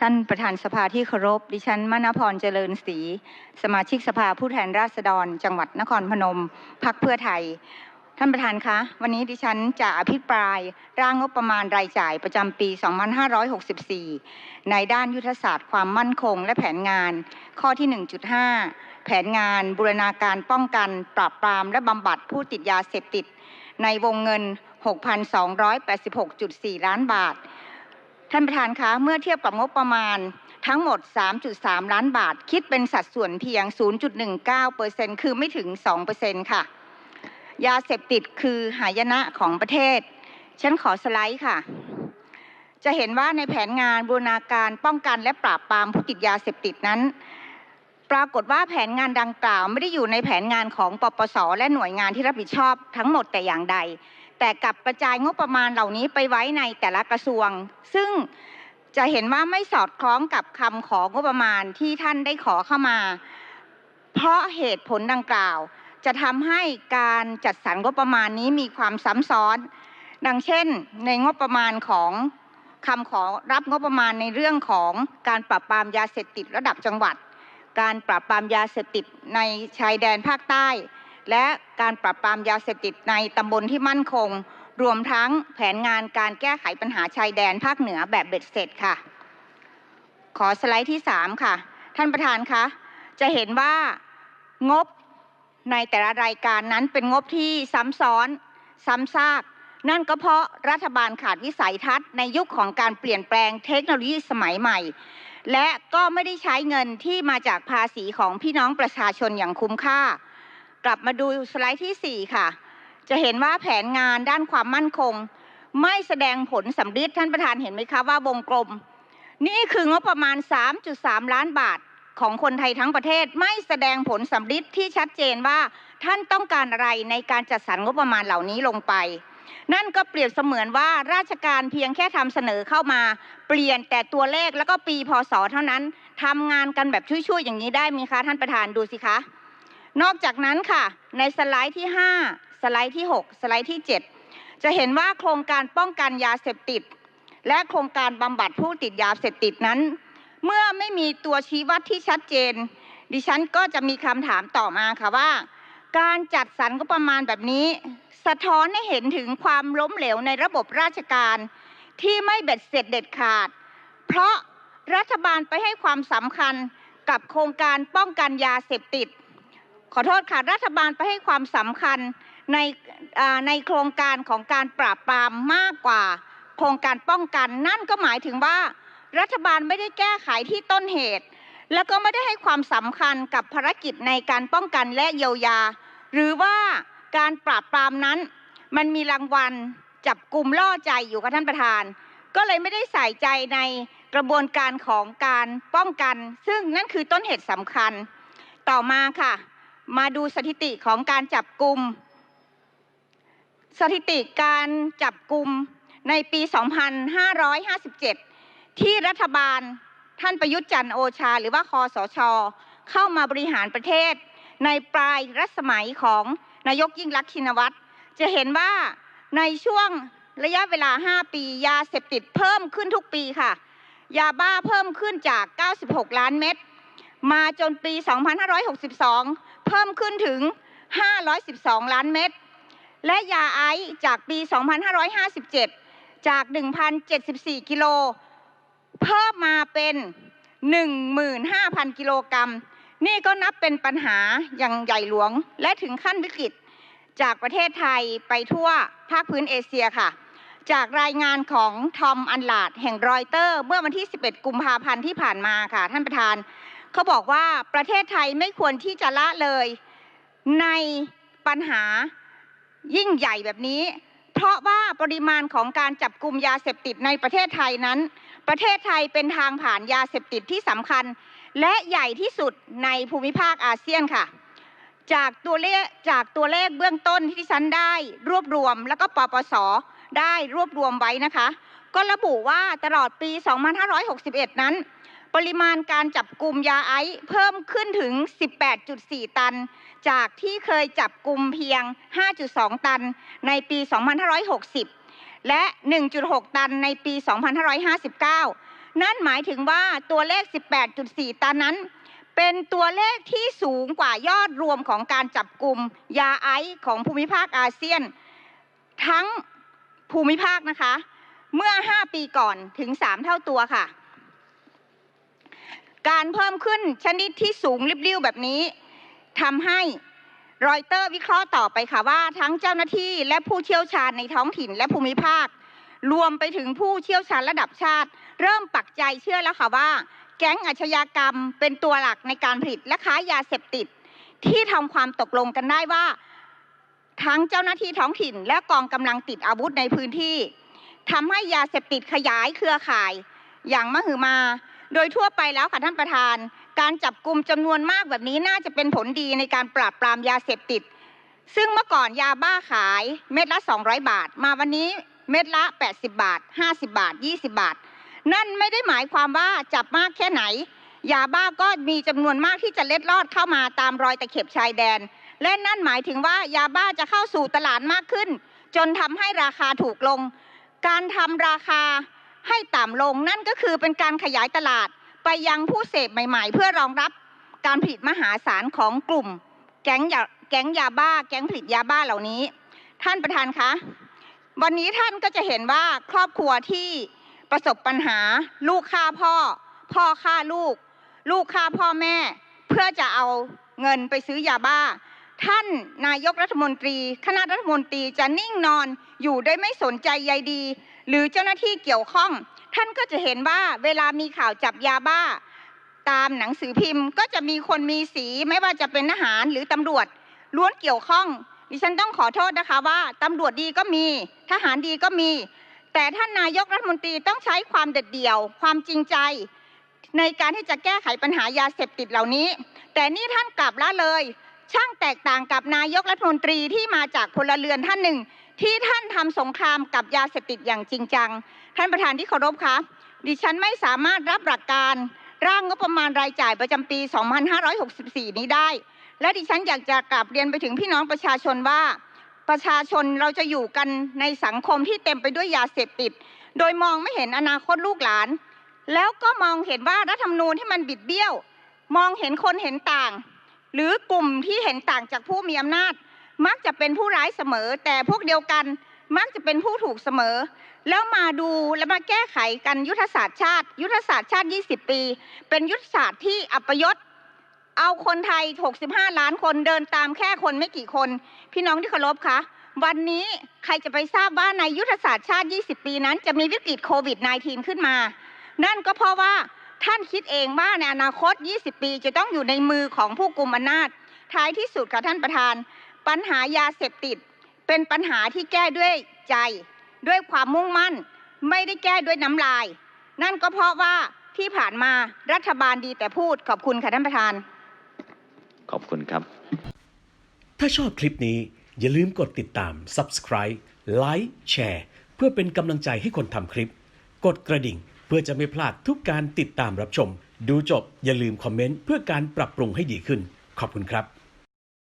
ท่านประธานสภาที่เคารพ ดิฉันมณพรเจริญศรี สมาชิกสภาผู้แทนราษฎร จังหวัดนครพนม พักเพื่อไทย ท่านประธานคะ วันนี้ดิฉันจะอภิปรายร่างงบประมาณรายจ่ายประจำปี 2564 ในด้านยุทธศาสตร์ความมั่นคงและแผนงาน ข้อที่ 1.5 แผนงานบูรณาการป้องกัน ปราบปรามและบำบัดผู้ติดยาเสพติด ในวงเงิน 6,286.4 ล้านบาท ท่านประธานคะ เมื่อเทียบกับงบประมาณทั้งหมด 3.3 ล้านบาท คิดเป็นสัดส่วนเพียง 0.19%คือไม่ถึง 2%ค่ะ ยาเสพติดคือหายนะของประเทศ ฉันขอสไลด์ค่ะ จะเห็นว่าในแผนงานบูรณาการป้องกันและปราบปรามผู้ติดยาเสพติดนั้น ปรากฏว่าแผนงานดังกล่าว ไม่ได้อยู่ในแผนงานของปปส และหน่วยงานที่รับผิดชอบทั้งหมดแต่อย่างใด แต่กลับกระจายงบประมาณเหล่านี้ไปไว้ในแต่ละกระทรวง ซึ่งจะเห็นว่าไม่สอดคล้องกับคำของงบประมาณที่ท่านได้ขอเข้ามา เพราะเหตุผลดังกล่าว จะทำให้การจัดสรรงบประมาณนี้มีความซ้ำซ้อน ดังเช่น ในงบประมาณของคำขอรับงบประมาณในเรื่องของการปราบปรามยาเสพติดระดับจังหวัด การปราบปรามยาเสพติดในชายแดนภาคใต้ และการปราบปรามยาเสพติดในตำบลที่มั่นคง รวมทั้งแผนงานการแก้ไขปัญหาชายแดนภาคเหนือแบบเบ็ดเสร็จค่ะ ขอสไลด์ที่ 3 ค่ะ ท่านประธานคะจะเห็นว่างบในแต่ละรายการนั้นเป็นงบที่ซ้ำซ้อน ซ้ำซาก นั่นก็เพราะรัฐบาลขาดวิสัยทัศน์ในยุคของการเปลี่ยนแปลงเทคโนโลยีสมัยใหม่ และก็ไม่ได้ใช้เงินที่มาจากภาษีของพี่น้องประชาชนอย่างคุ้มค่า กลับมาดูสไลด์ที่ 4 ค่ะ จะเห็นว่าแผนงานด้านความมั่นคง ไม่แสดงผลสำฤทธิ์ท่านประธานเห็นไหมคะว่าวงกลม นี่คืองบประมาณ 3.3 ล้านบาทของคนไทยทั้งประเทศไม่แสดงผลสำฤทธิ์ที่ชัดเจนว่าท่านต้องการอะไรในการจัดสรรงบประมาณเหล่านี้ลงไป นั่นก็เปรียบเสมือนว่าราชการเพียงแค่ทำเสนอเข้ามา เปลี่ยนแต่ตัวเลขแล้วก็ปีพศเท่านั้นทำงานกันแบบช่วยๆอย่างนี้ได้ไหมคะท่านประธานดูสิคะ นอกจากนั้นค่ะ ในสไลด์ที่ 5 สไลด์ที่ 6 สไลด์ที่ 7 จะเห็นว่าโครงการป้องกันยาเสพติด และโครงการบำบัดผู้ติดยาเสพติดนั้น เมื่อไม่มีตัวชี้วัดที่ชัดเจน ดิฉันก็จะมีคำถามต่อมาค่ะว่า การจัดสรรงบประมาณแบบนี้ สะท้อนให้เห็นถึงความล้มเหลวในระบบราชการที่ไม่เบ็ดเสร็จเด็ดขาด เพราะรัฐบาลไปให้ความสำคัญกับโครงการป้องกันยาเสพติด ขอโทษค่ะ รัฐบาลไปให้ความสำคัญในในโครงการของการปราบปรามมากกว่าโครงการป้องกัน นั่นก็หมายถึงว่า รัฐบาลไม่ได้แก้ไขที่ต้นเหตุ แล้วก็ไม่ได้ให้ความสำคัญกับภารกิจในการป้องกันและเยียวยา หรือว่าการปราบปรามนั้น มันมีรางวัลจับกลุ่มล่อใจอยู่ค่ะท่านประธาน ก็เลยไม่ได้ใส่ใจในกระบวนการของการป้องกัน ซึ่งนั่นคือต้นเหตุสำคัญ ต่อมาค่ะ มาดูสถิติของการจับกลุ่มสถิติการจับกลุ่มในปี 2557 ที่รัฐบาลท่านประยุทธ์จันโอชา หรือว่าคอสช เข้ามาบริหารประเทศ ในปลายรัชสมัยของนายกยิ่งรักษณ์ชินวัตร จะเห็นว่าในช่วงระยะเวลา 5 ปี ยาเสพติดเพิ่มขึ้นทุกปีค่ะ ยาบ้าเพิ่มขึ้นจาก 96 ล้านเม็ด มาจนปี 2562 เพิ่มขึ้นถึง 512 ล้านเม็ด และยาไอซ์จากปี 2557 จาก 1,074 กิโล เพิ่มมาเป็น 15,000 กิโลกรัม นี่ก็นับเป็นปัญหาอย่างใหญ่หลวง และถึงขั้นวิกฤตจากประเทศไทยไปทั่วภาคพื้นเอเชียค่ะ จากรายงานของทอมอันลาดแห่งรอยเตอร์ เมื่อวันที่ 11 กุมภาพันธ์ที่ผ่านมาค่ะ ท่านประธาน เขาบอกว่าประเทศไทยไม่ควรที่จะละเลย ในปัญหายิ่งใหญ่แบบนี้ เพราะว่าปริมาณของการจับกลุ่มยาเสพติดในประเทศไทยนั้น ประเทศไทยเป็นทางผ่านยาเสพติดที่สำคัญ และใหญ่ที่สุดในภูมิภาคอาเซียนค่ะ จากตัวเลขจากตัวเลขเบื้องต้นที่ฉันได้รวบรวม แล้วก็ปปสได้รวบรวมไว้นะคะ ก็ระบุว่าตลอดปี 2561 นั้น ปริมาณการจับกลุ่มยาไอซ์เพิ่มขึ้นถึง 18.4 ตัน จากที่เคยจับกลุ่มเพียง 5.2 ตันในปี 2560 และ 1.6 ตันในปี 2559 นั่นหมายถึงว่าตัวเลข 18.4 ตันนั้น เป็นตัวเลขที่สูงกว่ายอดรวมของการจับกลุ่มยาไอซ์ของภูมิภาคอาเซียน ทั้งภูมิภาคนะคะ เมื่อ 5 ปีก่อนถึง 3 เท่าตัวค่ะ การเพิ่มขึ้นชนิดที่สูงริบลิ่วแบบนี้ทำให้รอยเตอร์วิเคราะห์ต่อไปค่ะว่า ทั้งเจ้าหน้าที่และผู้เชี่ยวชาญในท้องถิ่นและภูมิภาค รวมไปถึงผู้เชี่ยวชาญระดับชาติ เริ่มปักใจเชื่อแล้วค่ะว่า แก๊งอาชญากรรมเป็นตัวหลักในการผลิตและค้ายาเสพติด ที่ทำความตกลงกันได้ว่า ทั้งเจ้าหน้าที่ท้องถิ่น และกองกำลังติดอาวุธในพื้นที่ทำให้ยาเสพติดขยายเครือข่าย อย่างมหึมา โดยทั่วไปแล้วค่ะท่านประธาน การจับกลุ่มจำนวนมากแบบนี้น่าจะเป็นผลดีในการปราบปรามยาเสพติด ซึ่งเมื่อก่อนยาบ้าขายเม็ดละ 200 บาท มาวันนี้เม็ดละ 80 บาท 50 บาท 20 บาท นั่นไม่ได้หมายความว่าจับมากแค่ไหน ยาบ้าก็มีจำนวนมากที่จะเล็ดลอดเข้ามาตามรอยตะเข็บชายแดน และนั่นหมายถึงว่ายาบ้าจะเข้าสู่ตลาดมากขึ้น จนทำให้ราคาถูกลง การทำราคา ให้ต่ำลงนั่นก็คือเป็นการขยายตลาดไปยังผู้เสพใหม่ ๆ เพื่อรองรับการผลิตมหาศาลของกลุ่ม แก๊งยาแก๊งยาบ้า แก๊งผลิตยาบ้าเหล่านี้ ท่านประธานคะวันนี้ท่านก็จะเห็นว่าครอบครัวที่ประสบปัญหา ลูกฆ่าพ่อ พ่อฆ่าลูก ลูกฆ่าพ่อแม่ เพื่อจะเอาเงินไปซื้อยาบ้า ท่านนายกรัฐมนตรี คณะรัฐมนตรีจะนิ่งนอนอยู่โดยไม่สนใจใยดี หรือเจ้าหน้าที่เกี่ยวข้อง ท่านก็จะเห็นว่าเวลามีข่าวจับยาบ้า ตามหนังสือพิมพ์ ก็จะมีคนมีสีไม่ว่าจะเป็นทหารหรือตำรวจล้วนเกี่ยวข้อง ดิฉันต้องขอโทษนะคะว่าตำรวจดีก็มี ทหารดีก็มี แต่ท่านนายกรัฐมนตรีต้องใช้ความเด็ดเดี่ยว ความจริงใจ ในการที่จะแก้ไขปัญหายาเสพติดเหล่านี้ แต่นี่ท่านกลับละเลย ช่างแตกต่างกับนายกรัฐมนตรีที่มาจากพลเรือนท่านหนึ่ง ที่ท่านทำสงครามกับยาเสพติดอย่างจริงจัง ท่านประธานที่เคารพคะดิฉันไม่สามารถรับหลักการร่างงบประมาณรายจ่ายประจำปี 2564 นี้ได้ และดิฉันอยากจะกลับเรียนไปถึงพี่น้องประชาชนว่า ประชาชนเราจะอยู่กันในสังคมที่เต็มไปด้วยยาเสพติด โดยมองไม่เห็นอนาคตลูกหลาน แล้วก็มองเห็นว่ารัฐธรรมนูญที่มันบิดเบี้ยว มองเห็นคนเห็นต่าง หรือกลุ่มที่เห็นต่างจากผู้มีอำนาจ มักจะเป็นผู้ร้ายเสมอ แต่พวกเดียวกันมักจะเป็นผู้ถูกเสมอ แล้วมาดูและมาแก้ไขกันยุทธศาสตร์ชาติ ยุทธศาสตร์ชาติ 20 ปี เป็นยุทธศาสตร์ที่อัปยศเอาคนไทย 65 ล้านคนเดินตามแค่คนไม่กี่คน พี่น้องที่เคารพคะวันนี้ใครจะไปทราบว่าในยุทธศาสตร์ชาติ 20 ปีนั้น จะมีวิกฤตโควิด -19 ขึ้นมา นั่นก็เพราะว่าท่านคิดเองว่าในอนาคต 20 ปีจะต้องอยู่ในมือของผู้กุมอำนาจ ท้ายที่สุดค่ะท่านประธาน ปัญหายาเสพติด เป็นปัญหาที่แก้ด้วยใจ ด้วยความมุ่งมั่น ไม่ได้แก้ด้วยน้ำลาย นั่นก็เพราะว่าที่ผ่านมารัฐบาลดีแต่พูดขอบคุณค่ะท่านประธาน ขอบคุณครับ ถ้าชอบคลิปนี้อย่าลืมกดติดตาม Subscribe ไลค์แชร์เพื่อเป็นกำลังใจให้คนทำคลิป กดกระดิ่งเพื่อจะไม่พลาดทุกการติดตามรับชม ดูจบอย่าลืมคอมเมนต์เพื่อการปรับปรุงให้ดีขึ้น ขอบคุณครับ